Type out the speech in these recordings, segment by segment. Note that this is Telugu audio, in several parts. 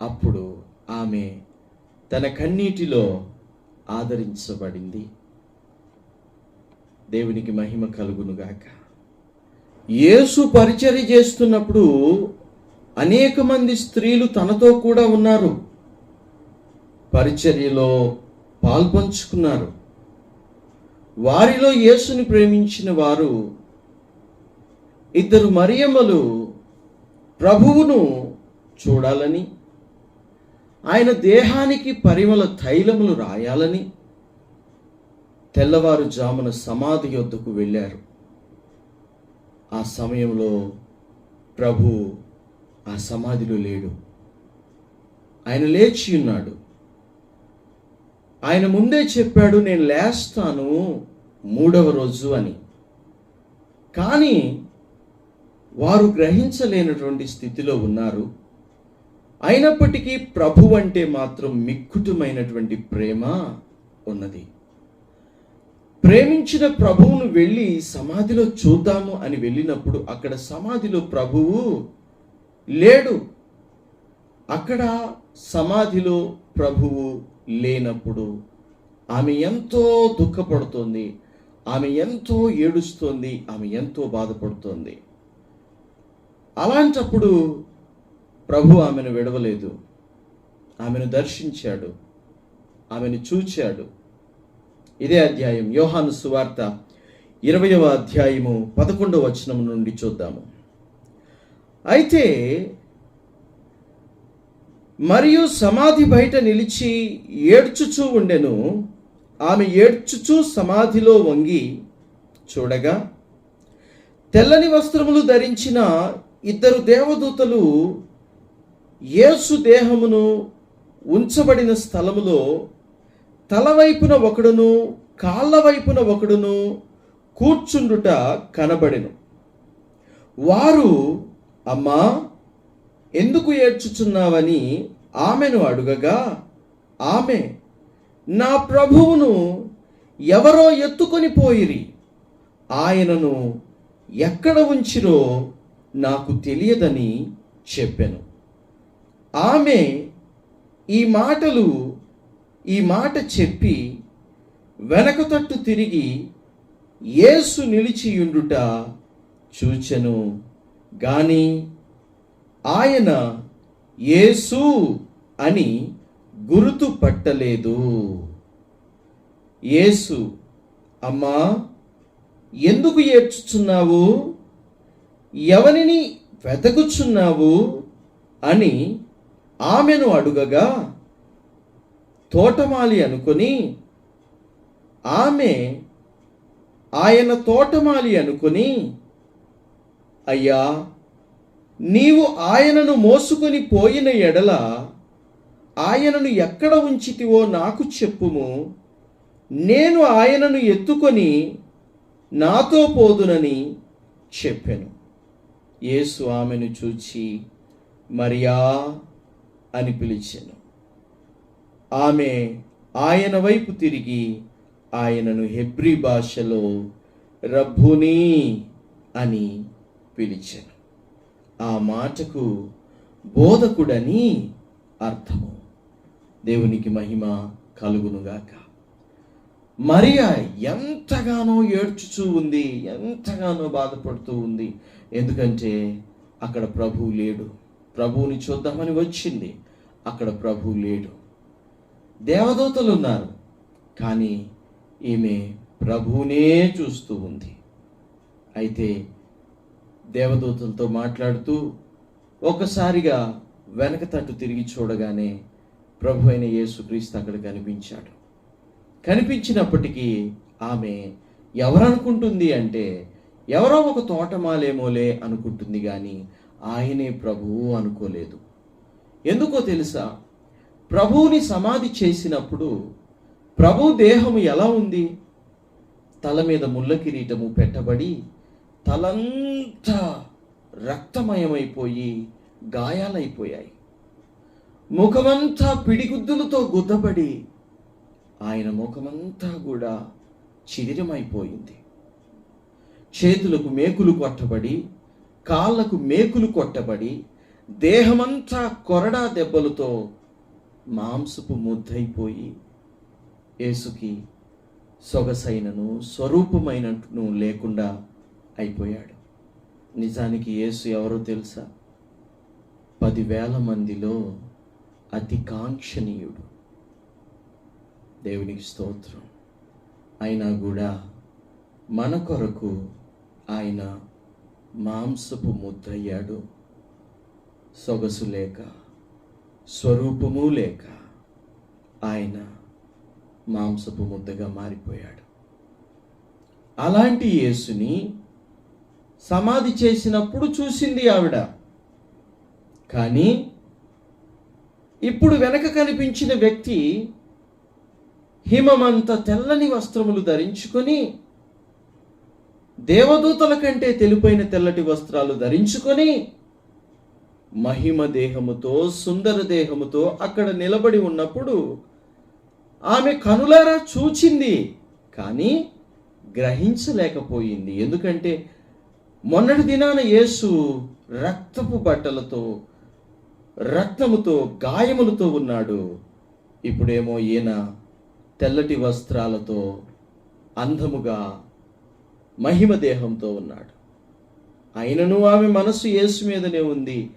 అప్పుడు ఆమె తన కన్నీటిలో ఆదరించబడింది. దేవునికి మహిమ కలుగునుగాక యేసు పరిచర్య చేస్తున్నప్పుడు అనేక మంది స్త్రీలు తనతో కూడా ఉన్నారు. పరిచర్యలో పాల్పంచుకున్నారు. వారిలో యేసుని ప్రేమించిన వారు ఇద్దరు మరియమ్మలు ప్రభువును చూడాలని ఆయన దేహానికి పరిమళ తైలములు రాయాలని తెల్లవారుజామున సమాధి యొద్దకు వెళ్ళారు. ఆ సమయంలో ప్రభు ఆ సమాధిలో లేడు. ఆయన లేచి ఉన్నాడు. ఆయన ముందే చెప్పాడు నేను లేస్తాను మూడవ రోజు అని. కానీ వారు గ్రహించలేనటువంటి స్థితిలో ఉన్నారు. అయినప్పటికీ ప్రభు అంటే మాత్రం మిక్కుటమైనటువంటి ప్రేమ ఉన్నది. ప్రేమించిన ప్రభువును వెళ్ళి సమాధిలో చూద్దాము అని వెళ్ళినప్పుడు అక్కడ సమాధిలో ప్రభువు లేడు. అక్కడ సమాధిలో ప్రభువు లేనప్పుడు ఆమె ఎంతో దుఃఖపడుతోంది. ఆమె ఎంతో ఏడుస్తోంది. ఆమె ఎంతో బాధపడుతోంది. అలాంటప్పుడు ప్రభు ఆమెను విడవలేదు. ఆమెను దర్శించాడు. ఆమెను చూచాడు. ఇదే అధ్యాయం యోహాను సువార్త ఇరవయవ అధ్యాయము పదకొండవ వచనం నుండి చూద్దాము. అయితే మరియు సమాధి బయట నిలిచి ఏడ్చుచూ ఉండెను. ఆమె ఏడ్చుచూ సమాధిలో వంగి చూడగా తెల్లని వస్త్రములు ధరించిన ఇద్దరు దేవదూతలు యేసు దేహమును ఉంచబడిన స్థలములో తల వైపున ఒకడును కాళ్ళ వైపున ఒకడును కూర్చుండుట కనబడెను. వారు అమ్మా ఎందుకు ఏడ్చుచున్నావని ఆమెను అడుగగా ఆమె నా ప్రభువును ఎవరో ఎత్తుకొని పోయిరి. ఆయనను ఎక్కడ ఉంచిరో నాకు తెలియదని చెప్పాను. ఆమె ఈ మాటలు ఈ మాట చెప్పి వెనక తట్టు తిరిగి యేసు నిలిచియుండుట చూచెను. గాని ఆయన యేసు అని గుర్తు పట్టలేదు యేసు అమ్మా ఎందుకు ఏడ్చుచున్నావు? ఎవరిని వెతకుచున్నావు అని ఆమెను అడుగగా తోటమాలి అనుకొని ఆమె ఆయన తోటమాలి అనుకొని అయ్యా నీవు ఆయనను మోసుకొని పోయిన ఎడల ఆయనను ఎక్కడ ఉంచితివో నాకు చెప్పుము. నేను ఆయనను ఎత్తుకొని నాతో పోదునని చెప్పాను. యేసు ఆమెను చూచి మరియా అని పిలిచాను. ఆమె ఆయన వైపు తిరిగి ఆయనను హెబ్రీ భాషలో రబ్బుని అని పిలిచాను. ఆ మాటకు బోధకుడని అర్థము. దేవునికి మహిమ కలుగునుగాక మరియా ఎంతగానో ఏడ్చుచూ ఉంది ఎంతగానో బాధపడుతూ ఉంది. ఎందుకంటే అక్కడ ప్రభువు లేడు. ప్రభువుని చూద్దామని వచ్చింది. అక్కడ ప్రభువు లేడు. దేవదూతలు ఉన్నారు కానీ ఈమె ప్రభువునే చూస్తూ ఉంది. అయితే దేవదూతలతో మాట్లాడుతూ ఒకసారిగా వెనక తట్టు తిరిగి చూడగానే ప్రభు అయిన యేసుక్రీస్తు అక్కడ కనిపించాడు. కనిపించినప్పటికీ ఆమె ఎవరనుకుంటుంది అంటే ఎవరో ఒక తోటమాలేమోలే అనుకుంటుంది కానీ ఆయనే ప్రభువు అనుకోలేదు. ఎందుకో తెలుసా? ప్రభువుని సమాధి చేసినప్పుడు ప్రభు దేహము ఎలా ఉంది? తల మీద ముళ్ళ కిరీటము పెట్టబడి తలంతా రక్తమయమైపోయి గాయాలైపోయాయి. ముఖమంతా పిడిగుద్దులతో గుద్దబడి ఆయన ముఖమంతా కూడా చిదిరమైపోయింది. చేతులకు మేకులు కొట్టబడి కాళ్ళకు మేకులు కొట్టబడి దేహమంతా కొరడా దెబ్బలతో మాంసపు ముద్దైపోయి యేసుకి సొగసైనను స్వరూపమైనను లేకుండా అయిపోయాడు. నిజానికి యేసు ఎవరో తెలుసా? పదివేల మందిలో అతి కాంక్షణీయుడు. దేవునికి స్తోత్రం. అయినా కూడా మన కొరకు ఆయన మాంసపు ముద్దయ్యాడు. సొగసు లేక స్వరూపము లేక ఆయన మాంసపు ముద్దగా మారిపోయాడు. అలాంటి యేసుని సమాధి చేసినప్పుడు చూసింది ఆవిడ. కానీ ఇప్పుడు వెనక కనిపించిన వ్యక్తి హిమమంత తెల్లని వస్త్రములు ధరించుకొని దేవదూతల కంటే తెలిపైన తెల్లటి వస్త్రాలు ధరించుకొని మహిమ దేహముతో సుందర దేహముతో అక్కడ నిలబడి ఉన్నప్పుడు ఆమె కనులారా చూచింది కానీ గ్రహించలేకపోయింది. ఎందుకంటే మొన్నటి దినాన యేసు రక్తపు బట్టలతో రక్తముతో గాయములతో ఉన్నాడు. ఇప్పుడేమో ఈయన తెల్లటి వస్త్రాలతో అందముగా మహిమ దేహంతో ఉన్నాడు. అయినను ఆమె మనసు యేసు మీదనే ఉంది.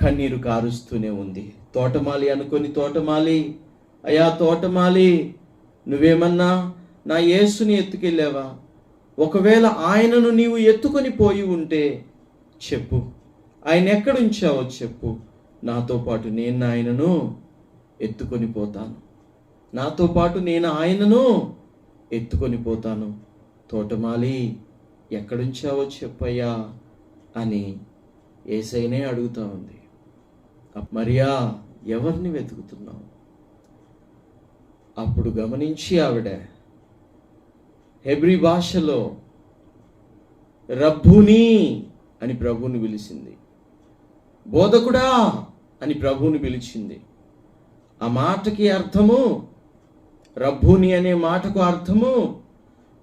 కన్నీరు కారుస్తూనే ఉంది. తోటమాలి అనుకొని తోటమాలి. అయా తోటమాలి నువ్వేమన్నా నా యేసుని ఎత్తుకెళ్ళావా? ఒకవేళ ఆయనను నీవు ఎత్తుకొని పోయి ఉంటే చెప్పు. ఆయన ఎక్కడుంచావో చెప్పు. నాతో పాటు నేను ఆయనను ఎత్తుకొని పోతాను. నాతో పాటు నేను ఆయనను ఎత్తుకొని పోతాను. తోటమాలి ఎక్కడుంచావో చెప్పయ్యా అని ఏసైనే అడుగుతా ఉంది. మరియా ఎవరిని వెతుకుతున్నావు? అప్పుడు గమనించి ఆవిడ హెబ్రి భాషలో రబ్బుని అని ప్రభువుని పిలిచింది. బోధకుడా అని ప్రభువుని పిలిచింది. ఆ మాటకి అర్థము రబ్బుని అనే మాటకు అర్థము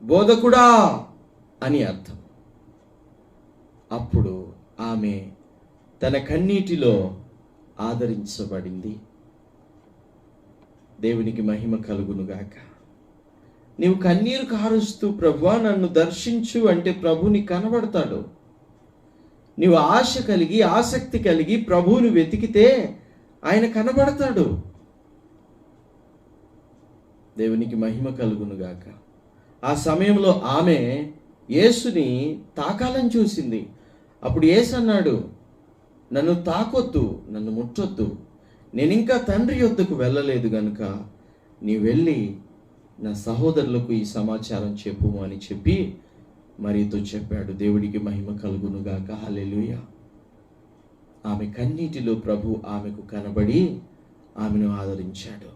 బోధకుడా అని అర్థం. అప్పుడు ఆమె తన కన్నీటిలో ఆదరించబడింది. దేవునికి మహిమ కలుగునుగాక. నీవు కన్నీరు కారుస్తూ ప్రభువా నన్ను దర్శించు అంటే ప్రభుని కనబడతాడు. నీవు ఆశ కలిగి ఆసక్తి కలిగి ప్రభువుని వెతికితే ఆయన కనబడతాడు. దేవునికి మహిమ కలుగునుగాక. ఆ సమయంలో ఆమె యేసుని తాకాలని చూసింది. అప్పుడు యేసు అన్నాడు నన్ను తాకొద్దు నన్ను ముట్టొద్దు. నేను ఇంకా తండ్రి యొద్దకు వెళ్ళలేదు గనుక నీ వెళ్ళి నా సహోదరులకు ఈ సమాచారం చెప్పు అని చెప్పి మరీతో చెప్పాడు. దేవుడికి మహిమ కలుగునుగాక హలెలుయ ఆమె కన్నీటిలో ప్రభు ఆమెకు కనబడి ఆమెను ఆదరించాడు.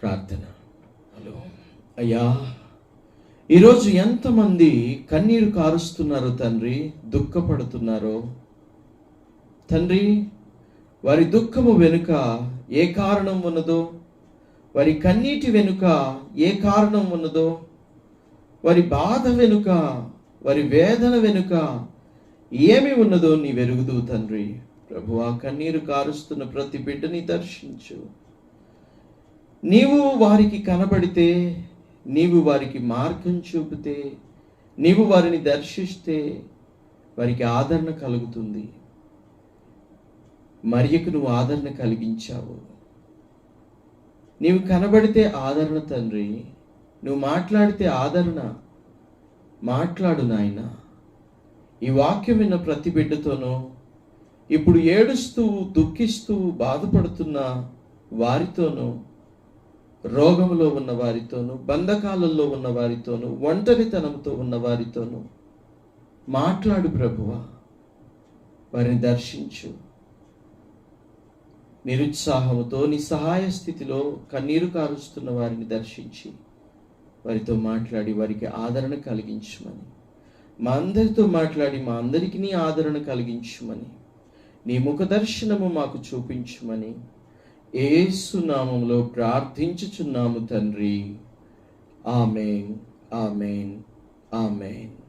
ప్రార్థన. హలో. అయ్యా ఈరోజు ఎంతమంది కన్నీరు కారుస్తున్నారో తండ్రి? దుఃఖపడుతున్నారో? తండ్రి వారి దుఃఖము వెనుక ఏ కారణం ఉన్నదో? వారి కన్నీటి వెనుక ఏ కారణం ఉన్నదో? వారి బాధ వెనుక వారి వేదన వెనుక ఏమి ఉన్నదో నీ వెరుగుదు తండ్రి. ప్రభు ఆ కన్నీరు కారుస్తున్న ప్రతి బిడ్డని దర్శించు. నీవు వారికి కనబడితే నీవు వారికి మార్గం చూపితే నీవు వారిని దర్శిస్తే వారికి ఆదరణ కలుగుతుంది. మరియకు నువ్వు ఆదరణ కలిగించావు. నీవు కనబడితే ఆదరణ తండ్రి నువ్వు మాట్లాడితే ఆదరణ మాట్లాడు నాయన. ఈ వాక్యం విన్న ప్రతి బిడ్డతోనూ ఇప్పుడు ఏడుస్తూ దుఃఖిస్తూ బాధపడుతున్న వారితోనూ రోగములో ఉన్న వారితోనూ బంధకాలలో ఉన్న వారితోనూ ఒంటరితనంతో ఉన్న వారితోనూ మాట్లాడు ప్రభువా. వారిని దర్శించు. నిరుత్సాహముతో నిస్సహాయ స్థితిలో కన్నీరు కారుస్తున్న వారిని దర్శించి వారితో మాట్లాడి వారికి ఆదరణ కలిగించమని. మా అందరితో మాట్లాడి మా అందరికీ నీ ఆదరణ కలిగించమని. నీ ముఖ దర్శనము మాకు చూపించమని. ఏసునామంలో ప్రార్థించుచున్నాము తండ్రి. Amen amen amen.